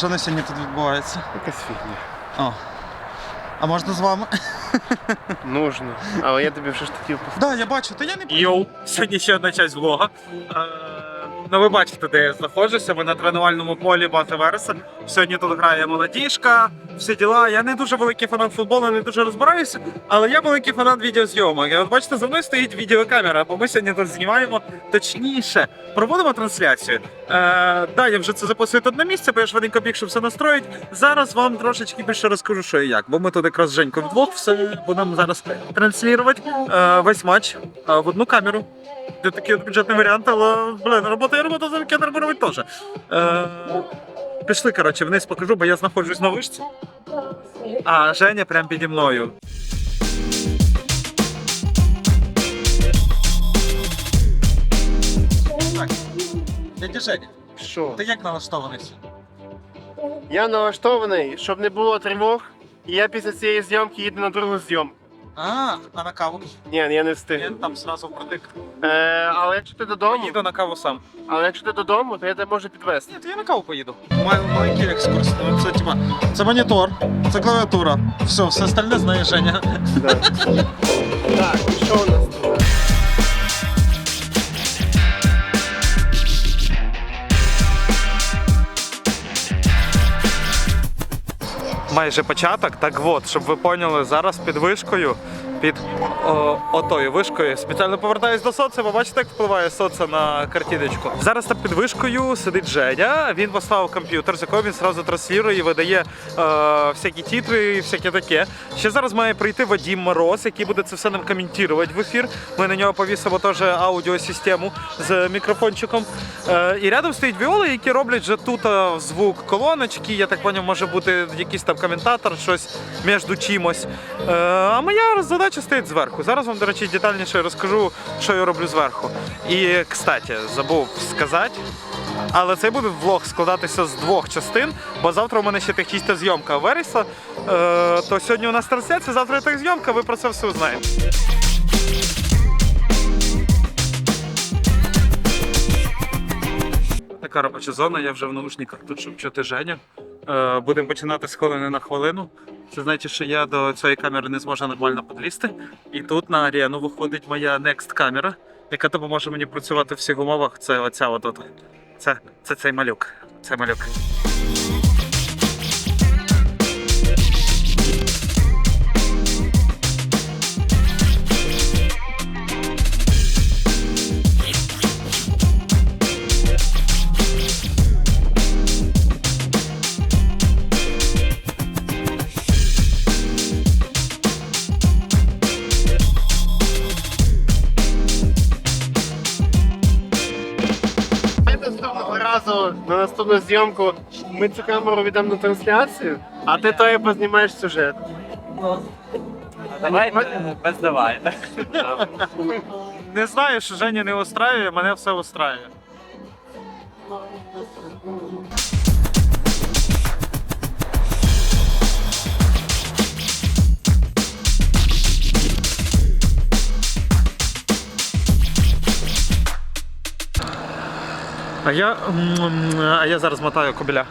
що на сьогодні тут відбувається? Якась фігня. О. А можна з вами? Нужно. Але я тобі вже ж таки Так, да, я бачу, та я не Йоу, сьогодні ще одна часть влога. Ну, ви бачите, де я знаходжуся. Ми на тренувальному полі Бати Вереса. Сьогодні тут грає молодіжка, всі діла. Я не дуже великий фанат футболу, не дуже розбираюся, але я великий фанат відеозйомок. І от бачите, за мною стоїть відеокамера, бо ми сьогодні тут знімаємо точніше. Проводимо трансляцію. Е, да, я вже це записую тут на місці, бо я швиденько біг, щоб все настроїть. Зараз вам трошечки більше розкажу, що і як. Бо ми тут якраз з Женькою вдвох все будемо зараз транслювати е, весь матч е, в одну камеру. Це такий от бюджетний варіант, але блин, робота і робота за кенер робити теж. Е, пішли, коротше, вниз покажу, бо я знаходжусь на вишці. А Женя прямо піді мною. Так. Дядя Женя, Що? ти як налаштований? Я налаштований, щоб не було тривог, і я після цієї зйомки їду на другу зйомку. А, а на каву? Ні, я не встиг. встиг. там сразу впротик. Е, але якщо ти додому, Їду на каву сам. але якщо ти додому, то я тебе можу підвезти. Ні, то я на каву поїду. Маю маленький екскурс. Ну, Це, типа, це монітор, це клавіатура. Все, все остальне знає Женя. Так, що у нас Майже початок. Так от, щоб ви поняли, зараз під вишкою, під о, отою вишкою, спеціально повертаюсь до соцу, бо бачите, як впливає соце на картиночку. Зараз там під вишкою сидить Женя, він поставив комп'ютер, з якого він одразу транслює і видає е, всякі тітри і всяке таке. Ще зараз має прийти Вадім Мороз, який буде це все нам коментувати в ефір. Ми на нього повісимо теж аудіосистему з мікрофончиком. Е, і рядом стоїть Віоли, які роблять вже тут е, звук колоночки. Я так зрозумів, може бути якийсь там коментатор, щось між чимось. Е, а моя задача стоїть зверху. Зараз вам, до речі, детальніше розкажу, що я роблю зверху. І, кстати, забув сказати. Але цей буде влог складатися з двох частин, бо завтра у мене ще технічна зйомка Вереса. Е, то сьогодні у нас трансляція, завтра техзйомка, ви про це все узнаєте. Така робоча зона, я вже в наушниках тут, щоб чути Женю. Е, будемо починати з хвилини на хвилину. Це значить, що я до цієї камери не зможу нормально підлізти. І тут на арену виходить моя Next камера, яка допоможе мені працювати в всіх умовах. Це оця от. Це, це цей малюк. Це малюк. На наступну зйомку ми цю камеру віддамо на трансляцію, а ти тої познімаєш сюжет. Давай без давай. Не знаю, що Женя не устраює, мене все устраює. А я, а я зараз мотаю кобіля.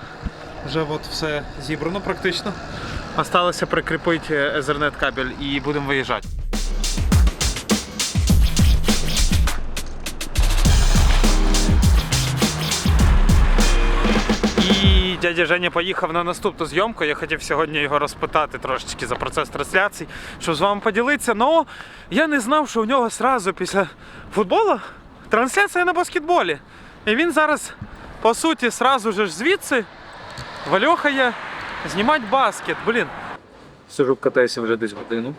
Вже от все зібрано практично. Осталося прикріпити Ethernet кабель і будемо виїжджати. І дядя Женя поїхав на наступну зйомку. Я хотів сьогодні його розпитати трошечки за процес трансляцій, щоб з вами поділитися. Ну я не знав, що у нього одразу після футболу трансляція на баскетболі. І він зараз, по суті, сразу ж звідси вальохає знімати баскет. Блін. Сижу, катаюся вже десь годину.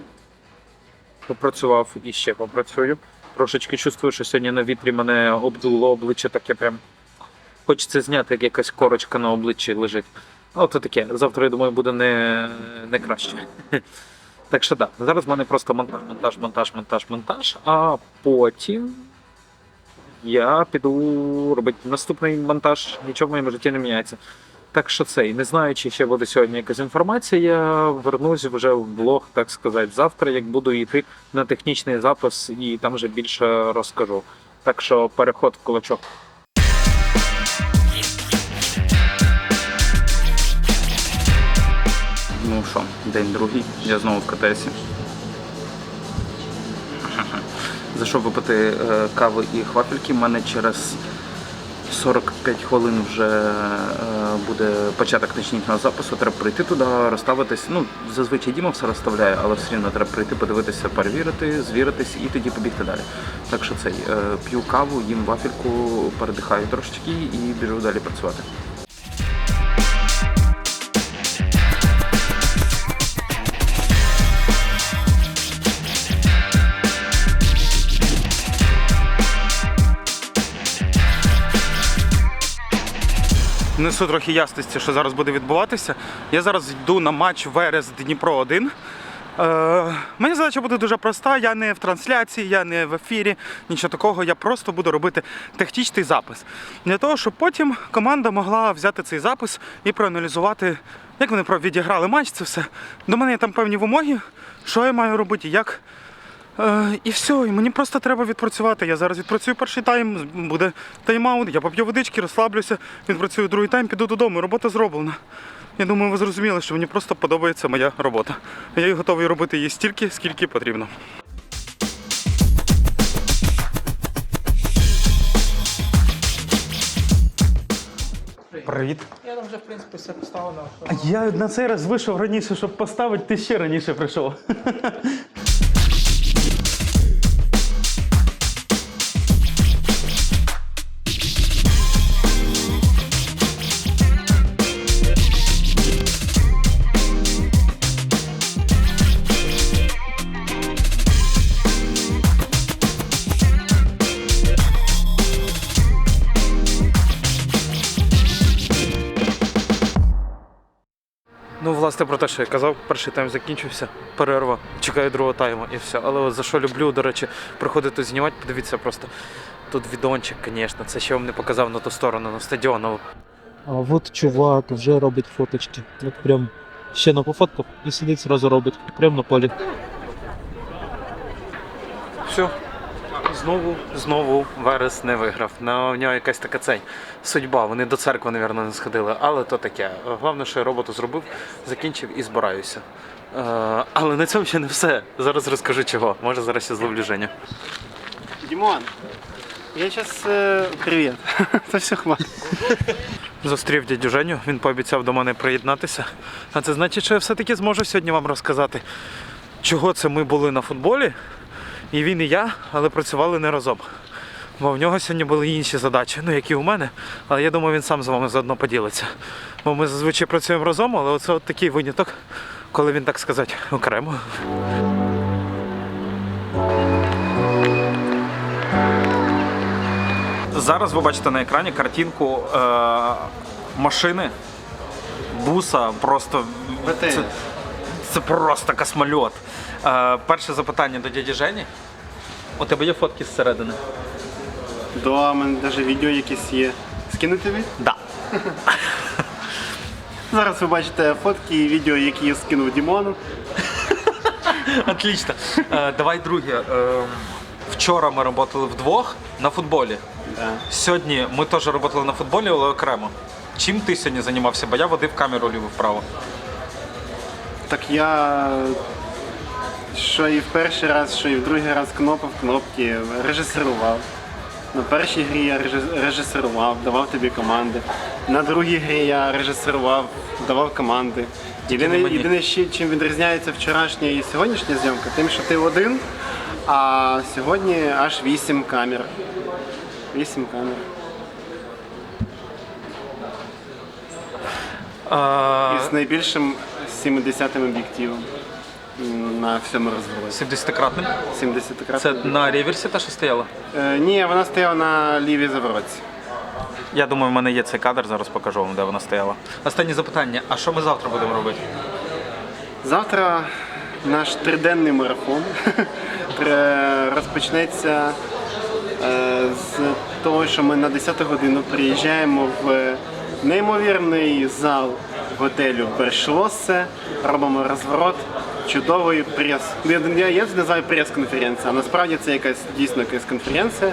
Попрацював і ще попрацюю. Трошечки чувствую, що сьогодні на вітрі мене обдуло обличчя таке прям. Хочеться зняти, як якась корочка на обличчі лежить. От таке. Завтра, я думаю, буде не, не краще. Так що так, да, зараз в мене просто монтаж, монтаж, монтаж, монтаж, монтаж, а потім я піду робити наступний монтаж, нічого в моєму житті не міняється. Так що це, і не знаю, чи ще буде сьогодні якась інформація, я вернусь вже в блог, так сказати, завтра, як буду йти на технічний запис і там вже більше розкажу. Так що переход в кулачок. Ну що, день другий, я знову в КТСі. Зайшов випити е, кави і хвафельки. У мене через 45 хвилин вже е, буде початок технічного запису. Треба прийти туди, розставитись. Ну, зазвичай Діма все розставляє, але все одно треба прийти, подивитися, перевірити, звіритись і тоді побігти далі. Так що цей е, п'ю каву, їм вафельку, передихаю трошечки і біжу далі працювати. Несу трохи ясності, що зараз буде відбуватися. Я зараз йду на матч Верес Дніпро 1. Е, мені задача буде дуже проста. Я не в трансляції, я не в ефірі, нічого такого. Я просто буду робити технічний запис. Для того, щоб потім команда могла взяти цей запис і проаналізувати, як вони відіграли матч, це все. До мене є там певні вимоги, що я маю робити, як. Е, і все, і мені просто треба відпрацювати. Я зараз відпрацюю перший тайм, буде тайм-аут, я поп'ю водички, розслаблюся, відпрацюю другий тайм, піду додому. Робота зроблена. Я думаю, ви зрозуміли, що мені просто подобається моя робота. Я готовий робити її стільки, скільки потрібно. Привіт. Я там вже, в принципі, все поставив. А я на цей раз вийшов раніше, щоб поставити, ти ще раніше прийшов. Власне, про те, що я казав, перший тайм закінчився, перерва, чекаю другого тайму і все. Але от за що люблю, до речі, приходити знімати, подивіться просто. Тут відончик, звісно, це ще вам не показав на ту сторону, на стадіон. але А от чувак вже робить фоточки. От прям ще на пофоткав і сидить зразу робить. Прямо на полі. Все. Знову, знову Верес не виграв. На нього якась така цей судьба. Вони до церкви, мабуть, не сходили, але то таке. Головне, що я роботу зробив, закінчив і збираюся. Е, але на цьому ще не все. Зараз розкажу чого. Може зараз ще зловлю Женю. Дімон, я зараз... Привіт. Це все хватить. Зустрів дядю Женю, він пообіцяв до мене приєднатися. А це значить, що я все-таки зможу сьогодні вам розказати, чого це ми були на футболі. І він, і я, але працювали не разом. Бо в нього сьогодні були інші задачі, ну які у мене, але я думаю, він сам з вами заодно поділиться. Бо ми зазвичай працюємо разом, але це от такий виняток, коли він так сказати окремо. Зараз ви бачите на екрані картинку е, машини, буса, просто це, це просто космольот. Е, перше запитання до дяді Жені. У тебе є фотки зсередини? Да, у мене навіть відео якісь є. Скинути тобі? Да. Зараз ви бачите фотки і відео, які я скинув Дімону. Отлично. Е, давай друге. Е, вчора ми працювали вдвох на футболі. Да. Сьогодні ми теж працювали на футболі, але окремо. Чим ти сьогодні займався? Бо я водив камеру ліво-вправо. Так я що і в перший раз, що і в другий раз кнопав кнопки, режисерував. На першій грі я режисерував, давав тобі команди. На другій грі я режисерував, давав команди. Єдине, єдине ще, чим відрізняється вчорашня і сьогоднішня зйомка, тим, що ти один, а сьогодні аж вісім камер. Вісім камер. І з найбільшим 70-м об'єктивом на всьому розвороті. 70-кратним. 70 крат. Це на реверсі та що стояло? Е, ні, вона стояла на лівій заворотці. Я думаю, в мене є цей кадр, зараз покажу вам, де вона стояла. Останнє запитання: а що ми завтра будемо робити? Завтра наш триденний марафон розпочнеться е, з того, що ми на 10 годину приїжджаємо в неймовірний зал готелю Бершлосе, робимо розворот чудової прес. Я, я, це називаю прес-конференція, а насправді це якась дійсно якась конференція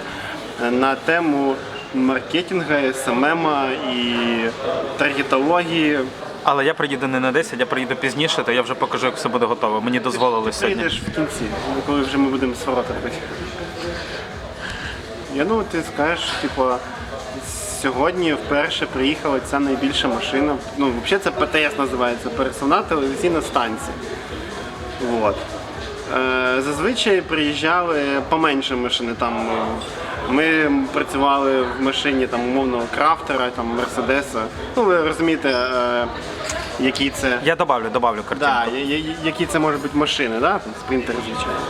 е, на тему маркетингу, СММ і таргетології. Але я приїду не на 10, я приїду пізніше, то я вже покажу, як все буде готово. Мені дозволили сьогодні. Прийдеш в кінці, коли вже ми будемо свороти робити. Я ну ти скажеш, типу, сьогодні вперше приїхала ця найбільша машина. Ну, взагалі це ПТС називається, пересувна телевізійна станція. Вот. Е, зазвичай приїжджали поменше машини. Там, е, ми працювали в машині там, умовного крафтера, там, Мерседеса. Ну, ви розумієте, е, які це. Я добавлю, добавлю картинку. Да, я- я- які це можуть бути машини, да? Спринтер, звичайно.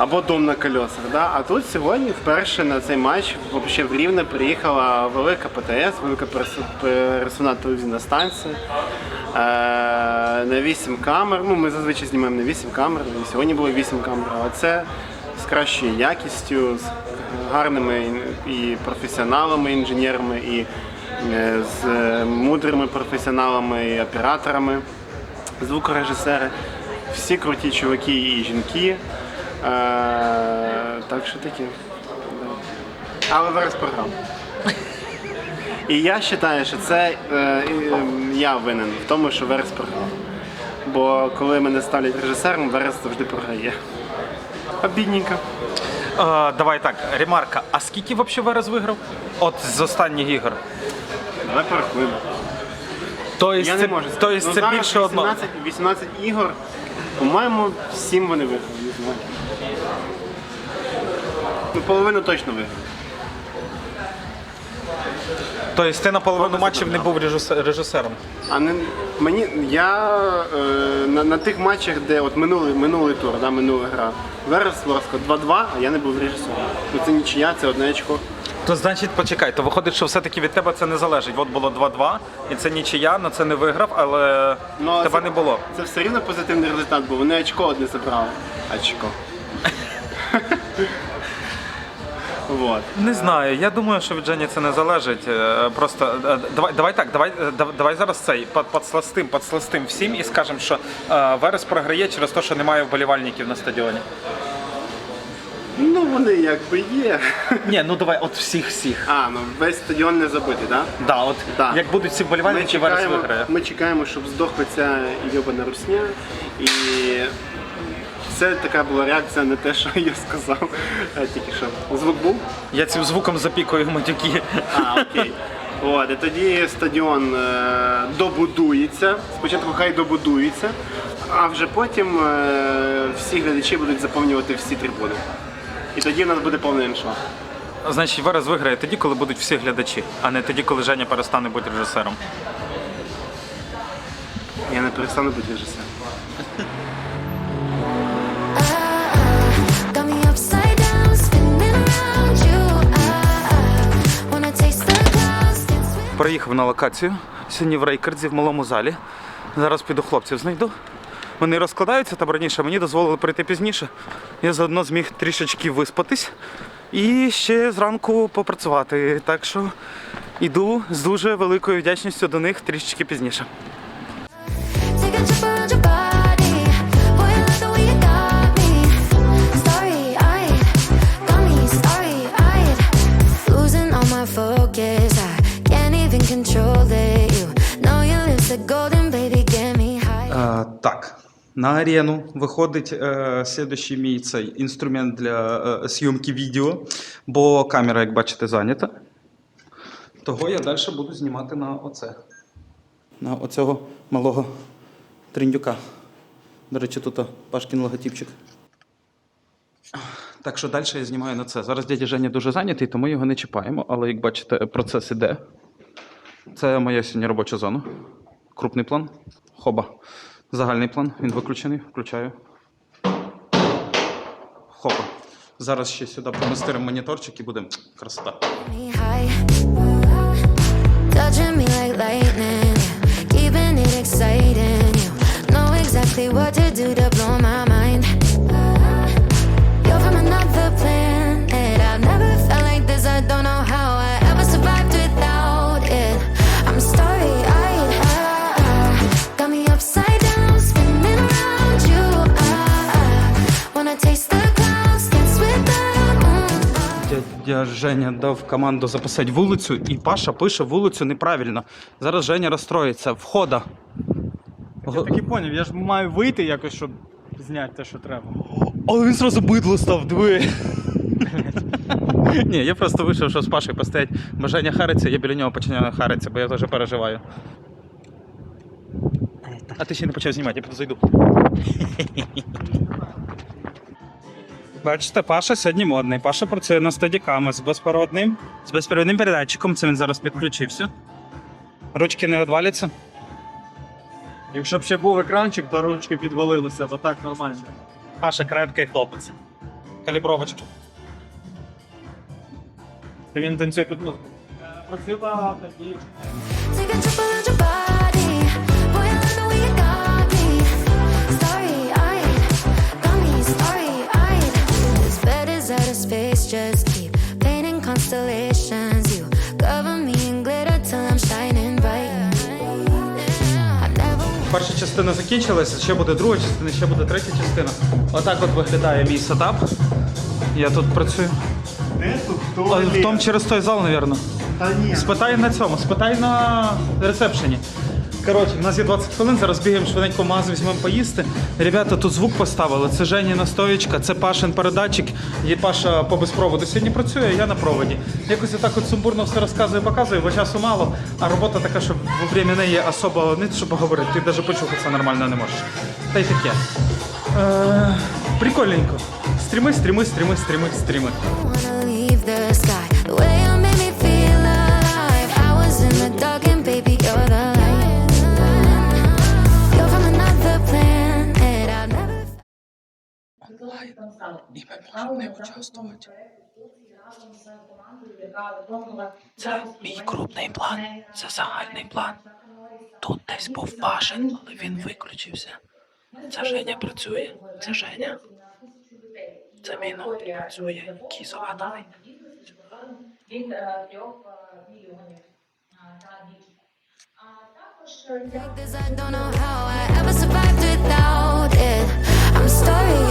Або дом на колесах. Да? А тут сьогодні вперше на цей матч взагалі в Рівне приїхала велика ПТС, велика пересувна телевізійна станція. Е, на 8 камер. Ну, ми зазвичай знімаємо на 8 камер, і сьогодні було 8 камер, але це з кращою якістю, з гарними і професіоналами, інженерами, і е, з мудрими професіоналами і операторами звукорежисери, всі круті чуваки і жінки. Е, так що таке. Але зараз програв. І я вважаю, що це е, е, я винен в тому, що Верес програв. Бо коли мене ставлять режисером, Верес завжди програє. Обідненько. Е, давай так, ремарка. А скільки взагалі Верес виграв? От з останніх ігор. Давай порахуємо. Тобто Я це, не можу. тобто Ну, це зараз більше одного. 18, 18 ігор. По-моєму, 7 вони виграли. Ну, половину точно виграли. Тобто ти на половину матчів не був режисе- режисером. А не мені я е, на, на тих матчах, де от минулий минулий тур, да, минула гра. Верес Ворско 2-2, а я не був режисером. Ну це нічия, це одне очко. То значить, почекай, то виходить, що все-таки від тебе це не залежить. От було 2-2, і це нічия, на це не виграв, але Ну, але тебе це- не було. Це все рівно позитивний результат, бо вони очко одне забрали. Очко. вот. Не знаю. Я думаю, що від Жені це не залежить. Е, Просто е, давай, давай так, давай, е, давай зараз цей под- подсластим, подсластим всім і скажемо, що Верес програє через те, що немає вболівальників на стадіоні. Ну вони якби є. Ні, ну давай, от всіх всіх. А, ну весь стадіон не забитий, так? Да? Да, от Да. як будуть всі вболівальники, Верес виграє. ми чекаємо, щоб здохла ця йобана русня. І це така була реакція на те, що я сказав. е, Тільки що. Звук був? Я цим звуком запікую матюки. А, окей. От, і тоді стадіон е, добудується. Спочатку хай добудується, а вже потім е, всі глядачі будуть заповнювати всі трибуни. І тоді в нас буде повний аншлаг. Значить, Верес виграє тоді, коли будуть всі глядачі, а не тоді, коли Женя перестане бути режисером. Я не перестану бути режисером. Приїхав на локацію сьогодні в рейкерзі в малому залі. Зараз піду хлопців знайду. Вони розкладаються там раніше, мені дозволили прийти пізніше. Я заодно зміг трішечки виспатись і ще зранку попрацювати. Так що йду з дуже великою вдячністю до них трішечки пізніше. Е, так, на арену виходить е, слідущий мій цей інструмент для е, зйомки відео, бо камера, як бачите, зайнята. Того я далі буду знімати на оце. На оцього малого триндюка. До речі, тут Пашкін логотипчик. Так що далі я знімаю на це. Зараз дядя Женя дуже зайнятий, тому його не чіпаємо, але як бачите, процес іде. Це моя сьогодні робоча зона. Крупний план. Хоба. Загальний план. Він виключений. Включаю. Хопа. Зараз ще сюди помістимо моніторчик і буде красота. What Женя дав команду записати вулицю, і Паша пише вулицю неправильно. Зараз Женя розстроїться. Входа. Я так і поняв, я ж маю вийти якось, щоб зняти те, що треба. Але він зразу бидло став, диви. Ні, я просто вийшов, щоб з Пашею постоять. Бо Женя хариться, я біля нього починаю харитися, бо я теж переживаю. А ти ще не почав знімати, я зайду. Бачите, Паша сьогодні модний. Паша працює на стадіками з безпроводним, з безпровідним передатчиком. Це він зараз підключився. Ручки не відваляться. Якщо б ще був екранчик, то ручки підвалилися, бо так нормально. Паша крепкий хлопець. Калібровочки. Він танцює під музику. Такі. Just keep painting constellations. You cover me in glitter till I'm shining bright. I never Перша частина закінчилася, ще буде друга частина, ще буде третя частина. Отак от виглядає мій сетап. Я тут працюю. Де тут А, В тому через той зал, мабуть. Та ні. Спитай на цьому, спитай на ресепшені. Коротше, в нас є 20 хвилин, зараз бігаємо швиденько в магазин, візьмемо поїсти. Ребята, тут звук поставили. Це Женіна стоєчка, це Пашин передатчик. Є Паша по безпроводу сьогодні працює, я на проводі. Якось отак от сумбурно все розказую, показую, бо часу мало, а робота така, що во время неї особо не що поговорити, ти навіть почухатися нормально не можеш. Та й таке. Е, прикольненько. Стріми, стріми, стріми, стріми, стріми. Це мій крупний план, це загальний план. Тут десь був Пашин, але він виключився. Це Женя працює, це Женя. Це мій новий працює, кізоватовий. від е, трьох мільйонів та більше. А також Like this, I don't know how I ever survived without it. I'm starry-eyed.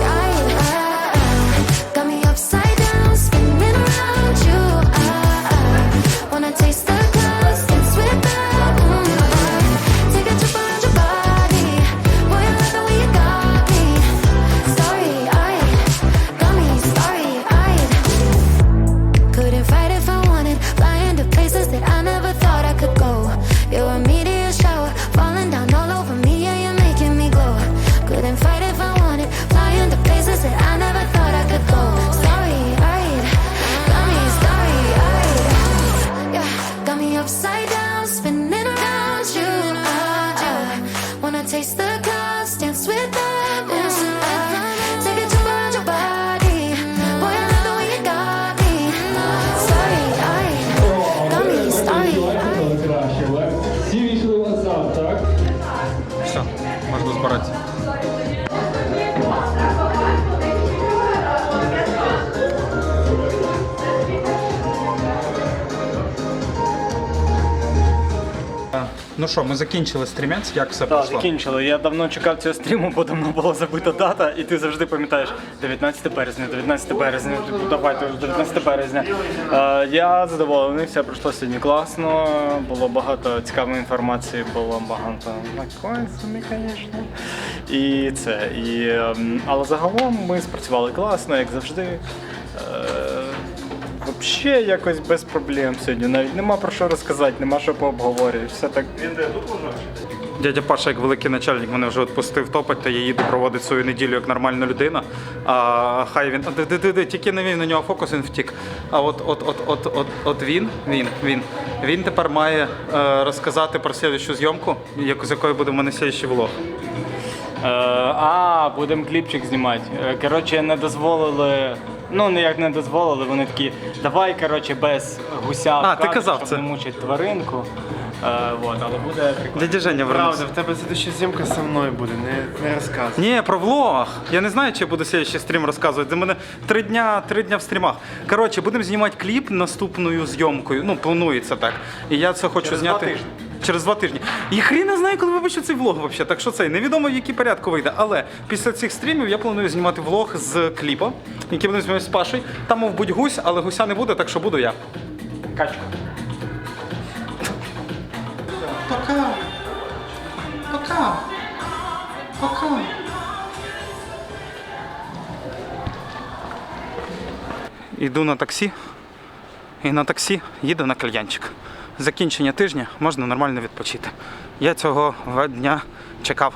Що, ми закінчили стрімець, як все Так, пройшло? закінчили. Я давно чекав цього стріму, бо давно була забита дата, і ти завжди пам'ятаєш 19 березня, 19 березня, типу, давайте вже 19 березня. Е, я задоволений, все пройшло сьогодні класно, було багато цікавої інформації, було багато наконцями, звісно. І це. І, ем, але загалом ми спрацювали класно, як завжди. Взагалі якось без проблем сьогодні. Навіть нема про що розказати, нема що пообговорювати. Все так. Він де тут Дядя Паша, як великий начальник, мене вже відпустив топать, то я їду проводити свою неділю як нормальна людина. А хай він. Тільки не він на нього фокус, він втік. А от, от, от, от, от, от він, він, він, він тепер має е, розказати про слідчу зйомку, яку- з якої буде в мене слідчий влог. Е, а, будемо кліпчик знімати. Е, Коротше, не дозволили. Ну, ніяк не дозволили, вони такі, давай, коротше, без гуся. в А, ти кадрі, казав щоб це. не мучить тваринку. Е, вот, але буде прикольно. Дядя Женя вернувся. Правда, в тебе слідча зйомка зі мною буде, не, не розказуй. Ні, про влог. Я не знаю, чи я буду слідчий стрім розказувати. Для мене три дня, три дня в стрімах. Коротше, будемо знімати кліп наступною зйомкою. Ну, планується так. І я це хочу Через зняти. два тижні. Через два тижні. І хрін не знаю, коли вибачу цей влог взагалі. Так що це невідомо, в який порядку вийде. Але після цих стрімів я планую знімати влог з кліпа, який буде знімати з Пашою. Там мов будь гусь, але гуся не буде, так що буду я. Качка. Пока. Пока. Пока. Іду на таксі. І на таксі їду на кальянчик. Закінчення тижня можна нормально відпочити. Я цього дня чекав,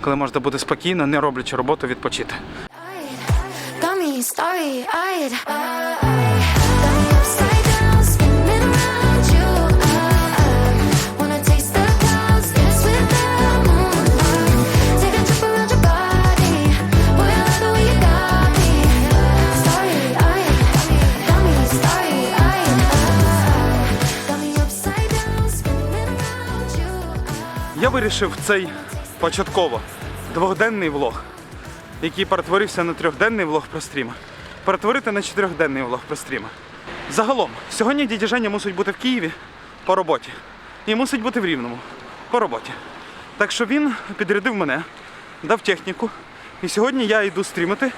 коли можна буде спокійно, не роблячи роботу, відпочити. Я вирішив цей початково двохденний влог, який перетворився на трьохденний влог про стрім, перетворити на чотирьохденний влог про стрім. Загалом, сьогодні дідя Женя мусить бути в Києві по роботі і мусить бути в Рівному по роботі. Так що він підрядив мене, дав техніку. І сьогодні я йду стрімити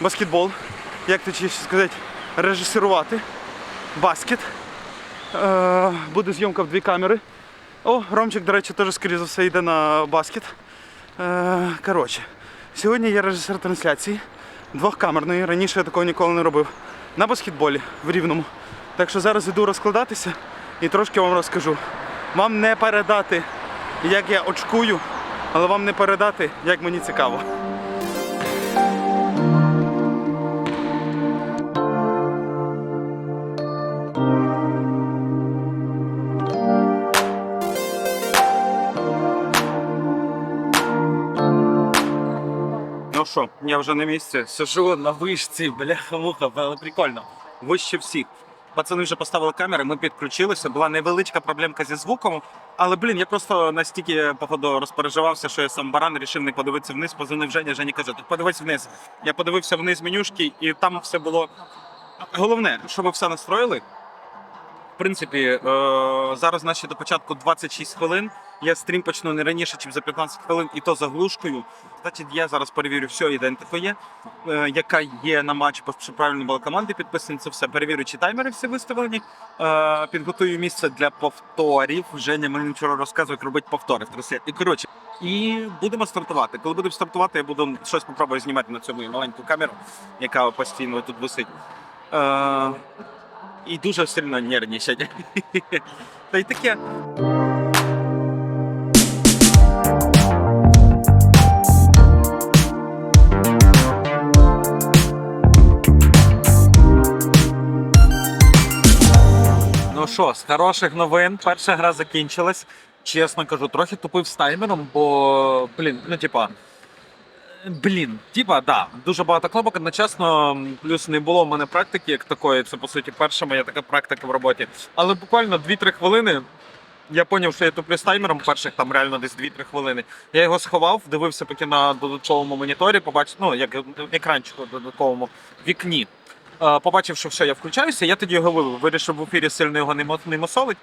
баскетбол, як точніше сказати, режисерувати баскет. Е, буде зйомка в дві камери. О, Ромчик, до речі, теж, скоріше за все, йде на баскет. Е, коротше, сьогодні я режисер трансляції двохкамерної. Раніше я такого ніколи не робив. На баскетболі в Рівному. Так що зараз йду розкладатися і трошки вам розкажу. Вам не передати, як я очкую, але вам не передати, як мені цікаво. Що, я вже на місці. Сижу на вишці, бляха-муха, але прикольно. Вище всіх. Пацани вже поставили камери, ми підключилися. Була невеличка проблемка зі звуком. Але блін, я просто настільки походу розпереживався, що я сам баран рішив не подивитися вниз, позвонив Женя, Женя каже, «Ти подивись вниз. Я подивився вниз менюшки, і там все було. Головне, що ми все настроїли. В принципі, е, зараз наші до початку 26 хвилин. Я стрім почну не раніше, ніж за 15 хвилин, і то заглушкою. Значить, я зараз перевірю все ідентифує, е, яка є на матч, бо правильно були команди підписані. Це все перевірю, чи таймери всі виставлені. Е, підготую місце для повторів. Женя мені вчора розказував, як робити повтори в трансляції. І коротше, і будемо стартувати. Коли будемо стартувати, я буду щось попробую знімати на цьому маленьку камеру, яка постійно тут висить. Е, і дуже сильно нервничать. Та й таке. Ну що, з хороших новин, перша гра закінчилась. Чесно кажу, трохи тупив з таймером, бо, блін, ну типа. Блін, типа, да, дуже багато кнопок одночасно, плюс не було в мене практики як такої. Це по суті перша моя така практика в роботі. Але буквально 2-3 хвилини. Я зрозумів, що я туплю з таймером перших там реально десь 2-3 хвилини. Я його сховав, дивився поки на додатковому моніторі, побачив, ну як екранчику додатковому вікні. Побачив, що все, я включаюся, я тоді його. Вирішив в ефірі сильно його не мосолить.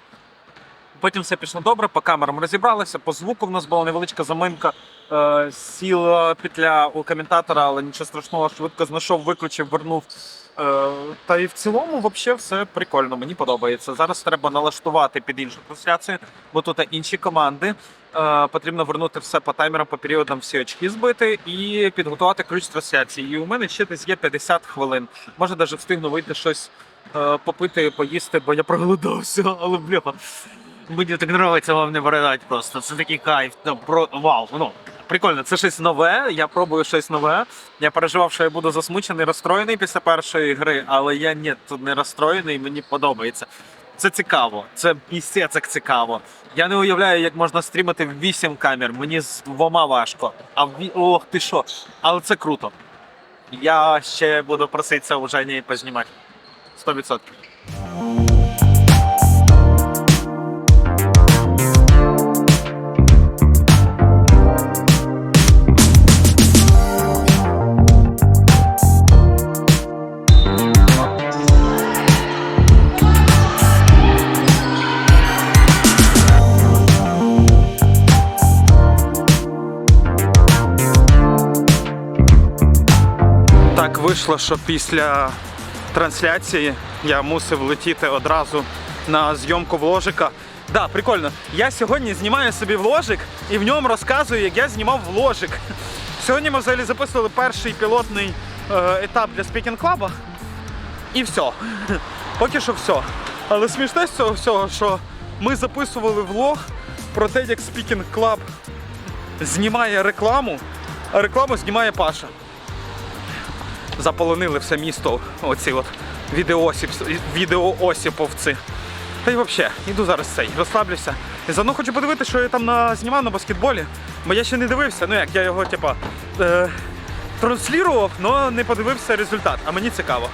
Потім все пішло добре, по камерам розібралися, по звуку в нас була невеличка заминка. Е, сіла петля у коментатора, але нічого страшного, швидко знайшов, виключив, вернув. Е, та і в цілому, взагалі, все прикольно, мені подобається. Зараз треба налаштувати під іншу трансляцію, бо тут інші команди. Е, потрібно вернути все по таймерам, по періодам всі очки збити і підготувати ключ трансляції. І у мене ще десь є 50 хвилин. Може навіть встигну вийти щось е, попити, поїсти, бо я проголодався, але бляха. Мені так подобається вам не передати просто. Це такий кайф. Ну, про вау. Ну прикольно, це щось нове. Я пробую щось нове. Я переживав, що я буду засмучений, розстроєний після першої гри, але я ні, тут не розстроєний, мені подобається. Це цікаво, це місцець цікаво. Я не уявляю, як можна стрімити в 8 камер. Мені з двома важко. А в ох, ти що? Але це круто. Я ще буду проситися у Жені познімати. 100%. Вийшло, що після трансляції я мусив летіти одразу на зйомку вложика. Да, прикольно. Я сьогодні знімаю собі вложик і в ньому розказую, як я знімав вложик. Сьогодні ми взагалі записували перший пілотний е, етап для Speaking Club. І все. Поки що все. Але смішне з цього всього, що ми записували влог про те, як Speaking Club знімає рекламу, а рекламу знімає Паша. Заполонили все місто оці от відеоосіповці. Та й взагалі, іду зараз цей, розслаблюся. І заодно хочу подивитися, що я там знімав на баскетболі. Бо я ще не дивився, ну як я його, типа, е, транслірував, але не подивився результат. А мені цікаво.